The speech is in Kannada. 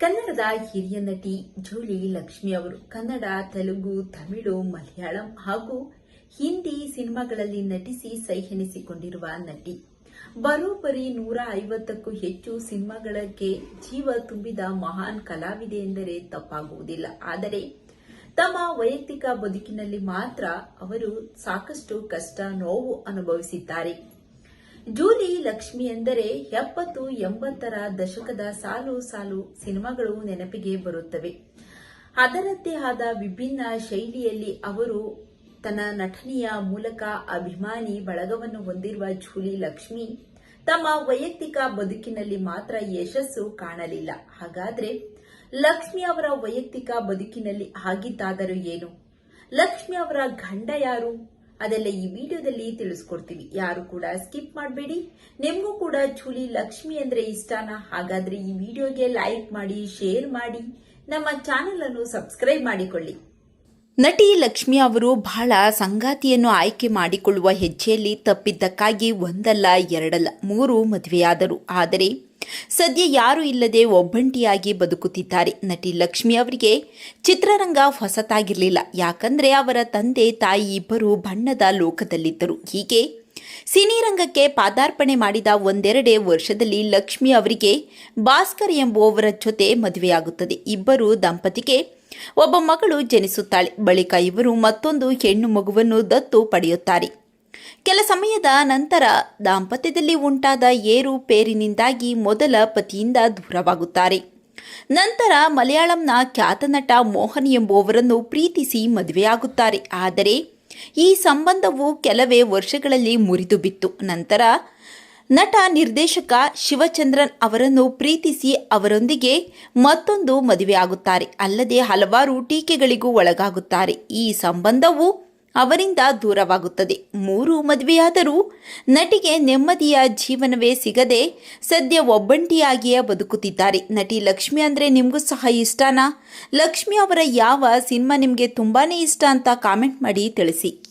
ಕನ್ನಡದ ಹಿರಿಯ ನಟಿ ಜೋಳಿ ಲಕ್ಷ್ಮಿ ಅವರು ಕನ್ನಡ, ತೆಲುಗು, ತಮಿಳು, ಮಲಯಾಳಂ ಹಾಗೂ ಹಿಂದಿ ಸಿನಿಮಾಗಳಲ್ಲಿ ನಟಿಸಿ ಸೈಹೆನಿಸಿಕೊಂಡಿರುವ ನಟಿ. ಬರೋಬ್ಬರಿ ನೂರ ಐವತ್ತಕ್ಕೂ ಹೆಚ್ಚು ಸಿನಿಮಾಗಳಿಗೆ ಜೀವ ತುಂಬಿದ ಮಹಾನ್ ಕಲಾವಿದೆ ಎಂದರೆ ತಪ್ಪಾಗುವುದಿಲ್ಲ. ಆದರೆ ತಮ್ಮ ವೈಯಕ್ತಿಕ ಬದುಕಿನಲ್ಲಿ ಮಾತ್ರ ಅವರು ಸಾಕಷ್ಟು ಕಷ್ಟ, ನೋವು ಅನುಭವಿಸಿದ್ದಾರೆ. ಜೂಲಿ ಲಕ್ಷ್ಮಿ ಎಂದರೆ ಎಪ್ಪತ್ತು ಎಂಬತ್ತರ ದಶಕದ ಸಾಲು ಸಾಲು ಸಿನಿಮಾಗಳು ನೆನಪಿಗೆ ಬರುತ್ತವೆ. ಅದರದ್ದೇ ಆದ ವಿಭಿನ್ನ ಶೈಲಿಯಲ್ಲಿ ಅವರು ತನ್ನ ನಟನೆಯ ಮೂಲಕ ಅಭಿಮಾನಿ ಬಳಗವನ್ನು ಹೊಂದಿರುವ ಜೂಲಿ ಲಕ್ಷ್ಮಿ ತಮ್ಮ ವೈಯಕ್ತಿಕ ಬದುಕಿನಲ್ಲಿ ಮಾತ್ರ ಯಶಸ್ಸು ಕಾಣಲಿಲ್ಲ. ಹಾಗಾದ್ರೆ ಲಕ್ಷ್ಮಿ ಅವರ ವೈಯಕ್ತಿಕ ಬದುಕಿನಲ್ಲಿ ಆಗಿದ್ದಾದರೂ ಏನು? ಲಕ್ಷ್ಮಿ ಅವರ ಗಂಡ ಯಾರು? ಅದೆಲ್ಲ ಈ ವಿಡಿಯೋದಲ್ಲಿ ತಿಳಿಸ್ಕೊಡ್ತೀವಿ. ಯಾರು ಕೂಡ ಸ್ಕಿಪ್ ಮಾಡಬೇಡಿ. ನಿಮಗೂ ಕೂಡ ಚೂಲಿ ಲಕ್ಷ್ಮಿ ಅಂದ್ರೆ ಇಷ್ಟನಾ? ಹಾಗಾದ್ರೆ ಈ ವಿಡಿಯೋಗೆ ಲೈಕ್ ಮಾಡಿ ಶೇರ್ ಮಾಡಿ, ನಮ್ಮ ಚಾನೆಲ್ ಅನ್ನು ಸಬ್ಸ್ಕ್ರೈಬ್ ಮಾಡಿಕೊಳ್ಳಿ. ನಟಿ ಲಕ್ಷ್ಮಿ ಅವರು ಬಹಳ ಸಂಗಾತಿಯನ್ನು ಆಯ್ಕೆ ಮಾಡಿಕೊಳ್ಳುವ ಹೆಜ್ಜೆಯಲ್ಲಿ ತಪ್ಪಿದ್ದಕ್ಕಾಗಿ ಒಂದಲ್ಲ, ಎರಡಲ್ಲ, ಮೂರು ಮದುವೆಯಾದರು. ಆದರೆ ಸದ್ಯ ಯಾರೂ ಇಲ್ಲದೆ ಒಬ್ಬಂಟಿಯಾಗಿ ಬದುಕುತ್ತಿದ್ದಾರೆ. ನಟಿ ಲಕ್ಷ್ಮಿ ಅವರಿಗೆ ಚಿತ್ರರಂಗ ಹೊಸತಾಗಿರಲಿಲ್ಲ. ಯಾಕಂದ್ರೆ ಅವರ ತಂದೆ, ತಾಯಿ ಇಬ್ಬರು ಬಣ್ಣದ ಲೋಕದಲ್ಲಿದ್ದರು. ಹೀಗೆ ಸಿನಿರಂಗಕ್ಕೆ ಪಾದಾರ್ಪಣೆ ಮಾಡಿದ ಒಂದೆರಡೇ ವರ್ಷದಲ್ಲಿ ಲಕ್ಷ್ಮಿ ಅವರಿಗೆ ಭಾಸ್ಕರ್ ಎಂಬುವವರ ಜೊತೆ ಮದುವೆಯಾಗುತ್ತದೆ. ಇಬ್ಬರು ದಂಪತಿಗೆ ಒಬ್ಬ ಮಗಳು ಜನಿಸುತ್ತಾಳೆ. ಬಳಿಕ ಇವರು ಮತ್ತೊಂದು ಹೆಣ್ಣು ಮಗುವನ್ನು ದತ್ತು ಪಡೆಯುತ್ತಾರೆ. ಕೆಲ ಸಮಯದ ನಂತರ ದಾಂಪತ್ಯದಲ್ಲಿ ಉಂಟಾದ ಏರುಪೇರಿನಿಂದಾಗಿ ಮೊದಲ ಪತಿಯಿಂದ ದೂರವಾಗುತ್ತಾರೆ. ನಂತರ ಮಲಯಾಳಂನ ಖ್ಯಾತ ನಟ ಮೋಹನ್ ಎಂಬುವವರನ್ನು ಪ್ರೀತಿಸಿ ಮದುವೆಯಾಗುತ್ತಾರೆ. ಆದರೆ ಈ ಸಂಬಂಧವು ಕೆಲವೇ ವರ್ಷಗಳಲ್ಲಿ ಮುರಿದು ಬಿತ್ತು ನಂತರ ನಟ ನಿರ್ದೇಶಕ ಶಿವಚಂದ್ರನ್ ಅವರನ್ನು ಪ್ರೀತಿಸಿ ಅವರೊಂದಿಗೆ ಮತ್ತೊಂದು ಮದುವೆಯಾಗುತ್ತಾರೆ. ಅಲ್ಲದೆ ಹಲವಾರು ಟೀಕೆಗಳಿಗೂ ಒಳಗಾಗುತ್ತಾರೆ. ಈ ಸಂಬಂಧವು ಅವರಿಂದ ದೂರವಾಗುತ್ತದೆ. ಮೂರು ಮದುವೆಯಾದರೂ ನಟಿಗೆ ನೆಮ್ಮದಿಯ ಜೀವನವೇ ಸಿಗದೆ ಸದ್ಯ ಒಬ್ಬಂಟಿಯಾಗಿಯೇ ಬದುಕುತ್ತಿದ್ದಾರೆ. ನಟಿ ಲಕ್ಷ್ಮಿ ಅಂದರೆ ನಿಮಗೂ ಸಹ ಇಷ್ಟನಾ? ಲಕ್ಷ್ಮಿ ಅವರ ಯಾವ ಸಿನಿಮಾ ನಿಮಗೆ ತುಂಬಾ ಇಷ್ಟ ಅಂತ ಕಾಮೆಂಟ್ ಮಾಡಿ ತಿಳಿಸಿ.